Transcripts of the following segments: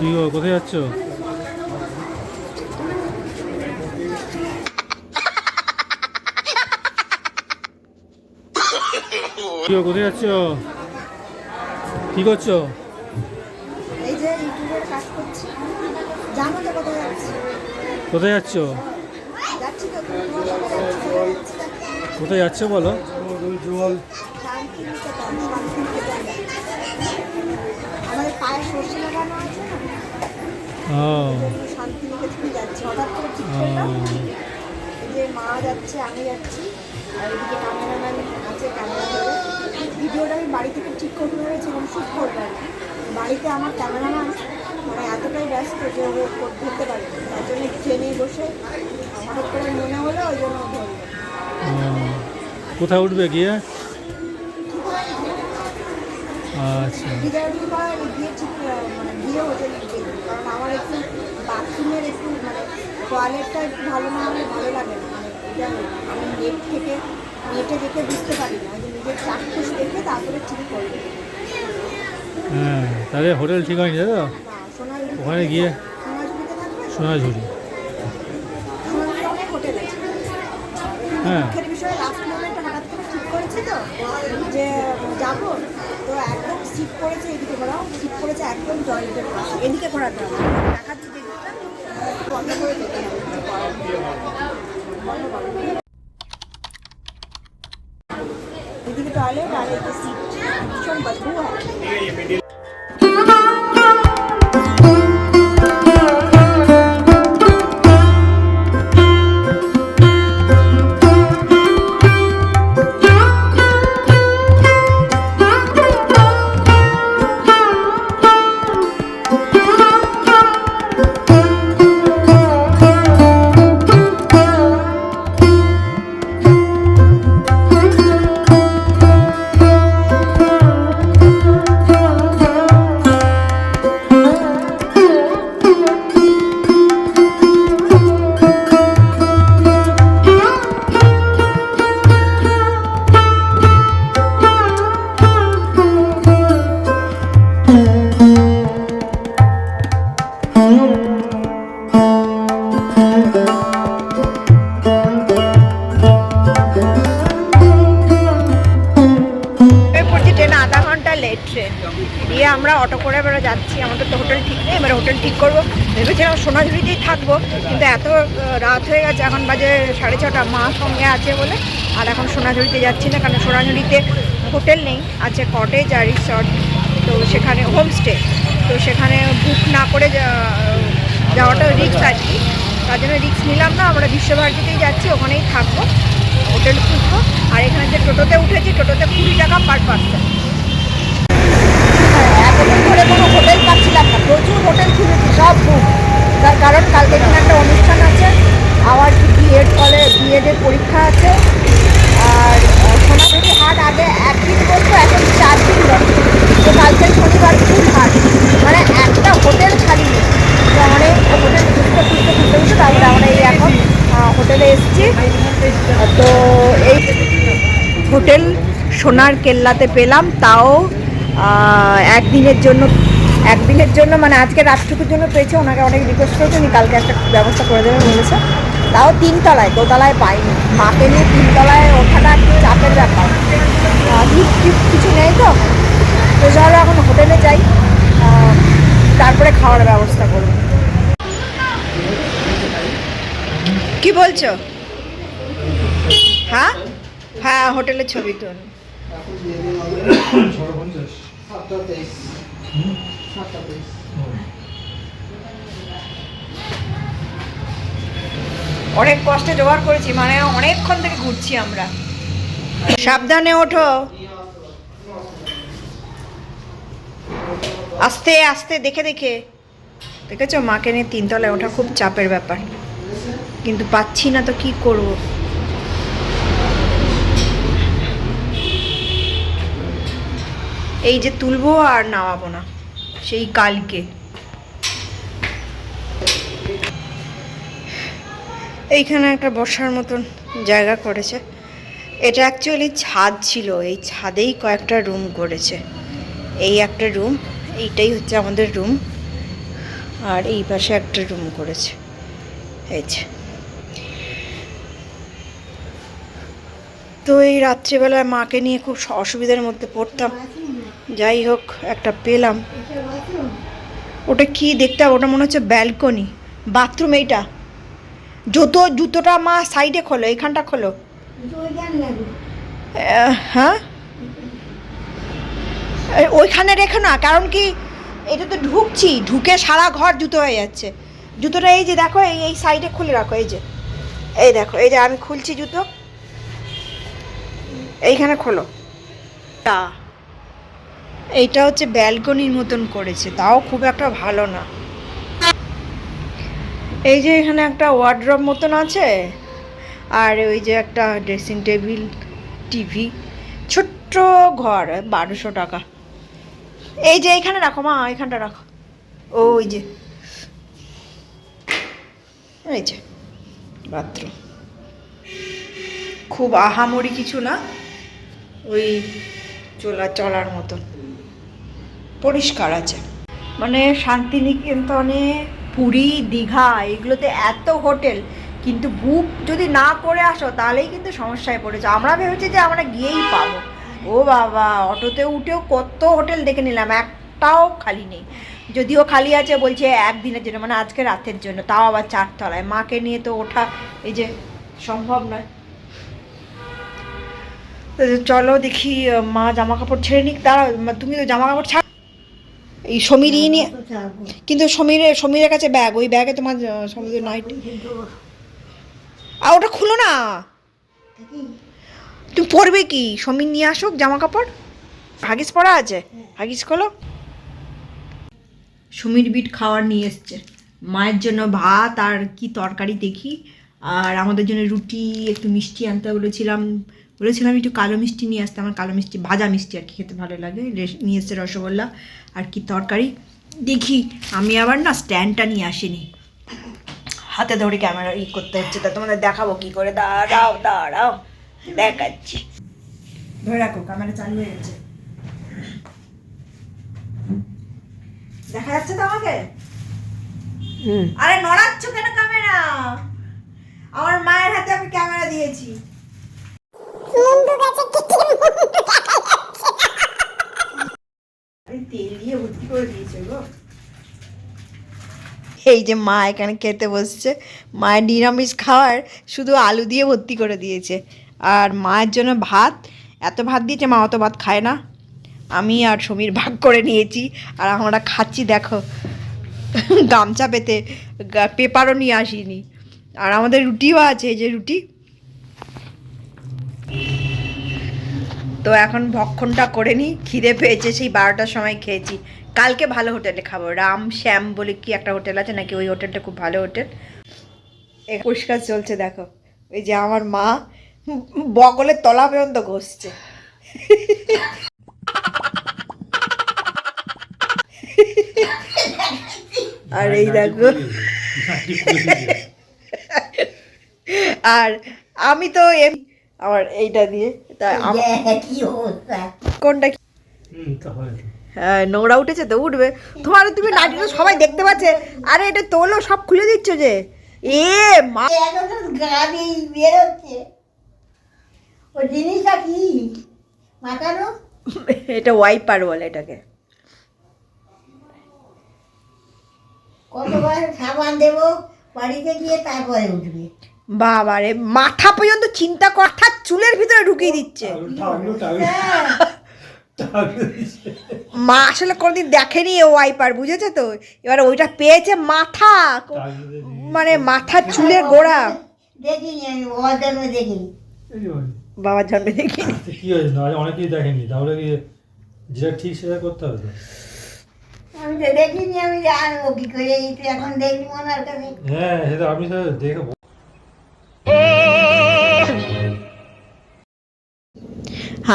কি গো কোথায় যাচ্ছ? কি গো কোথায় যাচ্ছ? কি করছ? এই যে ইউটিউবের কাজ করছি। জানো তো কোথায় যাচ্ছি। কোথায় যাচ্ছ? যাচ্ছি তো। কোথায় যাচ্ছ বলো? শান্তিনিকেতন আমাদের পায়ে সর্ষে লাগানো শান্তিনিকেতন যাচ্ছি। হঠাৎ করে ঠিক করলাম যে মা যাচ্ছে আমি যাচ্ছি। আর এদিকে ক্যামেরাম্যান আছে ক্যামেরা ধরে। ভিডিওটা আমি বাড়ি থেকে ঠিক করতে শ্যুট করব বাড়িতে আমার ক্যামেরাম্যান মানে এতটাই ব্যস্ত যে ও কর- ধরতে পারে। তার জন্য ট্রেনে বসে হঠাৎ করে মনে হলো ওই জন্য কোথায় উঠবে গিয়ে? আচ্ছা। গিয়ে ঠিক মানে গিয়ে হোটেলে। কারণ আমার একটু বাথরুমের একটু মানে টয়লেটটা একটু ভালো না হলে ভালো লাগে না। মানে আমি নেট থেকে নেটে দেখে বুঝতে পারি না। যে নিজের চাক্ষুষ দেখে তারপরে ঠিক করব। হ্যাঁ তাহলে হোটেল ঠিক হয়নি সোনাঝুরি ওখানে গিয়ে সোনাঝুরি। হ্যাঁ। করেছি যে যাব তো একদম সিট পড়েছে এদিকে ঘোরাও পড়েছে একদম টয়লেটের পাশে এদিকে ঘোরাতে হবে দেখাচ্ছি যে বন্ধ করে যেতে। এদিকে টয়লেট আর এদিকে সিট ভীষণ বদবু হয় ঠিক করব। ভেবেছিলাম সোনাঝুরিতেই থাকব, কিন্তু এত রাত হয়ে গেছে, এখন বাজে সাড়ে ছটা, মা সঙ্গে আছে বলে, আর এখন সোনাঝুরিতে যাচ্ছি না, কারণ সোনাঝুরিতে হোটেল নেই, আছে কটেজ আর রিসর্ট, তো সেখানে হোমস্টে, তো সেখানে বুক না করে যাওয়াটা রিক্স আর কি। তার জন্য রিক্স নিলাম না, আমরা বিশ্বভারতীতেই যাচ্ছি, ওখানেই থাকব, হোটেল খুঁজবো, আর এখানে যে টোটোতে উঠেছি, টোটোতে কুড়ি টাকা পার পার্সন এতদিন ধরে কোনো হোটেল পাচ্ছিলাম না প্রচুর হোটেল খুঁজেছি সব বুক তার কারণ কালকে এখানে একটা অনুষ্ঠান আছে। আবার কি বিএড কলে বিএডের পরীক্ষা আছে। আর আহ, সোনাঝুরি হাট আগে একদিন বলতো এখন চার দিন বসে তো কালকে শনিবার ফুল হাট। মানে একটা হোটেল খালি তো অনেক হোটেল খুঁজতে খুঁজতে খুঁজতে খুঁজতে তারপরে আমরা এই এখন হোটেলে এসেছি। তো এই হোটেল সোনার কেল্লাতে পেলাম। তাও একদিনের জন্য একদিনের জন্য মানে আজকে রাতটুকুর জন্য পেয়েছে, ওনাকে অনেক রিকোয়েস্ট করেছে, উনি কালকে একটা ব্যবস্থা করে দেবে বলেছে। তাও তিনতলায়, দোতলায় পাইনি। মাকে নিয়ে তিনতলায় ওঠাটা একটু চাপের ব্যাপার। লিফট কিছু নেই তো? তো চলো এখন হোটেলে যাই তারপরে খাওয়ার ব্যবস্থা করব। কি বলছো? হ্যাঁ? হ্যাঁ হোটেলের ছবি তো অনেক কষ্টে জোগাড় করেছি মানে অনেকক্ষণ থেকে ঘুরছি আমরা। সাবধানে ওঠো। আস্তে আস্তে, দেখে দেখে। দেখেছ, মাকে নিয়ে তিনতলায় ওঠা খুব চাপের ব্যাপার। কিন্তু পাচ্ছি না তো কি করব? এই যে তুলবো আর নামাবো না। সেই কালকে। এইখানে একটা বসার মতন জায়গা করেছে। এটা অ্যাকচুয়ালি ছাদ ছিল, এই ছাদেই কয়েকটা রুম করেছে। এই একটা রুম এইটাই হচ্ছে আমাদের রুম আর এই পাশে একটা রুম করেছে। যে। তো এই রাত্রিবেলায় মাকে নিয়ে খুব অসুবিধার মধ্যে পড়তাম। যাই হোক একটা পেলাম। ওটা কি দেখতে হবে? ওটা মনে হচ্ছে ব্যালকনি বাথরুম এইটা। জুতো জুতোটা মা সাইডে খোলো, এখানটা খোলো। হ্যাঁ? ওইখানে রেখো না, কারণ কি এটা তো ঢুকছি, ঢুকে সারা ঘর জুতো হয়ে যাচ্ছে। জুতোটা এই যে দেখো, এই এই সাইডে খুলে রাখো, এই যে। এই দেখো, এই যে আমি খুলছি জুতো। এইখানে খোলো। তা। এইটা হচ্ছে ব্যালকনির মতন করেছে, তাও খুব একটা ভালো না। এই যে এখানে একটা ওয়ার্ড্রপ মতন আছে, আর ওই যে একটা ড্রেসিং টেবিল টিভি ছোট্ট ঘর, বারোশো টাকা। এই যে এইখানে রাখো মা এইখানটা রাখো। ওই যে। এই যে বাথরুম খুব আহামরি কিছু না, ওই চলা চলার মতন। পরিষ্কার আছে। মানে শান্তিনিকেতনে, পুরী, দীঘা, এগুলোতে এত হোটেল, কিন্তু বুক যদি না করে আসো, তাহলেই কিন্তু সমস্যায় পড়েছে। আমরা ভেবেছি যে আমরা গিয়েই পাবো। ও বাবা, অটোতে উঠেও কত হোটেল দেখে নিলাম, একটাও খালি নেই। যদিও খালি আছে বলছে একদিনের জন্য মানে আজকে রাতের জন্য, তাও আবার চারতলায়। মাকে নিয়ে তো ওঠা এই যে সম্ভব নয়। চলো দেখি, মা জামা কাপড় ছেড়ে নিক তারা তুমি তো জামা কাপড় ছাড় এই সমীর নিয়ে কিন্তু সমীরের সমীরের কাছে ব্যাগ ওই ব্যাগে তোমার আহ, সমীরের নাইট আর ওটা খুলো না। তুমি পরবে কি? সমীর নিয়ে আসুক জামা কাপড় হাগিস পরা আছে? হাগিস খোলো। সমীর বিট খাওয়ার নিয়ে এসছে। মায়ের জন্য ভাত আর কি তরকারি দেখি। আর আমাদের জন্য রুটি একটু মিষ্টি আনতে বলেছিলাম। বলেছিলাম একটু কালো মিষ্টি নিয়ে আসতে আমার কালো মিষ্টি ভাজা মিষ্টি আর কি খেতে ভালো লাগে। নিয়ে এসছে রসগোল্লা আর কি তরকারি। দেখি আমি আবার না স্ট্যান্ডটা নিয়ে আসিনি। হাতে ধরে ক্যামেরা ই করতে হচ্ছে তা তোমাদের দেখাবো কি করে? দাঁড়াও দাঁড়াও দেখাচ্ছি। ধরে রাখো ক্যামেরা চালু হয়ে গেছে। দেখা যাচ্ছে তো আমাকে? আরে নড়াচ্ছ কেন ক্যামেরা? আমার মায়ের হাতে আমি ক্যামেরা দিয়েছি আরে তেল দিয়ে ভর্তি এই যে মা এখানে খেতে বসছে। মায়ের নিরামিষ খাওয়ার শুধু আলু দিয়ে ভর্তি করে দিয়েছে। আর মায়ের জন্য ভাত, এত ভাত দিয়েছে মা অত ভাত খায় না। আমি আর সমীর ভাগ করে নিয়েছি আর আমরা খাচ্ছি, দেখো। গামছা পেতে পেপারও নিয়ে আসিনি। আর আমাদের রুটিও আছে, এই যে রুটি। তো এখন ভক্ষণটা করে নিই, খিদে পেয়েছে, সেই বারোটার সময় খেয়েছি। কালকে ভালো হোটেলে খাব। রাম শ্যাম বলে কি একটা হোটেল আছে নাকি ওই হোটেলটা খুব ভালো হোটেল? পরিষ্কার চলছে দেখো। ওই যে আমার মা বগলের তলা পর্যন্ত ঘষছে। আর এই দেখো। আর আমি তো এম- আমার এইটা দিয়ে তা আমার কোনটা কি? হ্যাঁ নোংরা উঠেছে তো উঠবে। তোমার তুমি নাটিটা সবাই দেখতে পাচ্ছে। আরে এটা তোলো সব খুলে দিচ্ছ যে। এ মা ও জিনিসটা কি? মাথানো এটা ওয়াইপার বলে এটাকে। কতবার সাবান দেবো বাড়িতে গিয়ে তারপরে উঠবে। বাবা রে মাথা পর্যন্ত চিন্তা কথা চুলের ভিতরে ঢুকিয়ে দিচ্ছে। হ্যাঁ, মা আসলে কোনোদিন দেখেনি ও ওয়াইপার বুঝেছে তো? এবার ওইটা পেয়েছে মাথা মানে মাথার চুলের গোড়া। দেখিনি আমি ওর জন্য দেখিনি বাবার জন্মে দেখি কি হয়েছে? না অনেক কিছু দেখেনি। তাহলে কি যেটা ঠিক সেটা করতে হবে আমি তো দেখিনি আমি জানব কি করে এই তো এখন দেখি ওনার কাছে। হ্যাঁ সেটা আপনি দেখে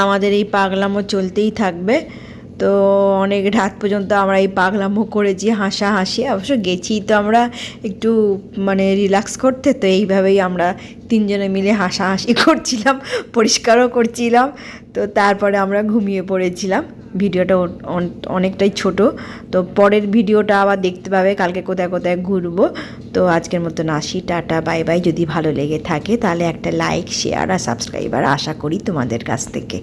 আমাদের এই পাগলামো চলতেই থাকবে। তো অনেক রাত পর্যন্ত আমরা এই পাগলামো করেছি, হাসাহাসি। অবশ্য গেছি তো আমরা একটু মানে রিল্যাক্স করতে, তো এইভাবেই আমরা তিনজনে মিলে হাসাহাসি করছিলাম, পরিষ্কারও করছিলাম। তো তারপরে আমরা ঘুমিয়ে পড়েছিলাম। ভিডিওটা অনেকটাই ছোট। তো পরের ভিডিওটা আবার দেখতে পাবে, কালকে কোথায় কোথায় ঘুরবো। তো আজকের মতন আসি, টাটা, বাই বাই। যদি ভালো লেগে থাকে, তাহলে একটা লাইক শেয়ার আর সাবস্ক্রাইবার আশা করি তোমাদের কাছ থেকে।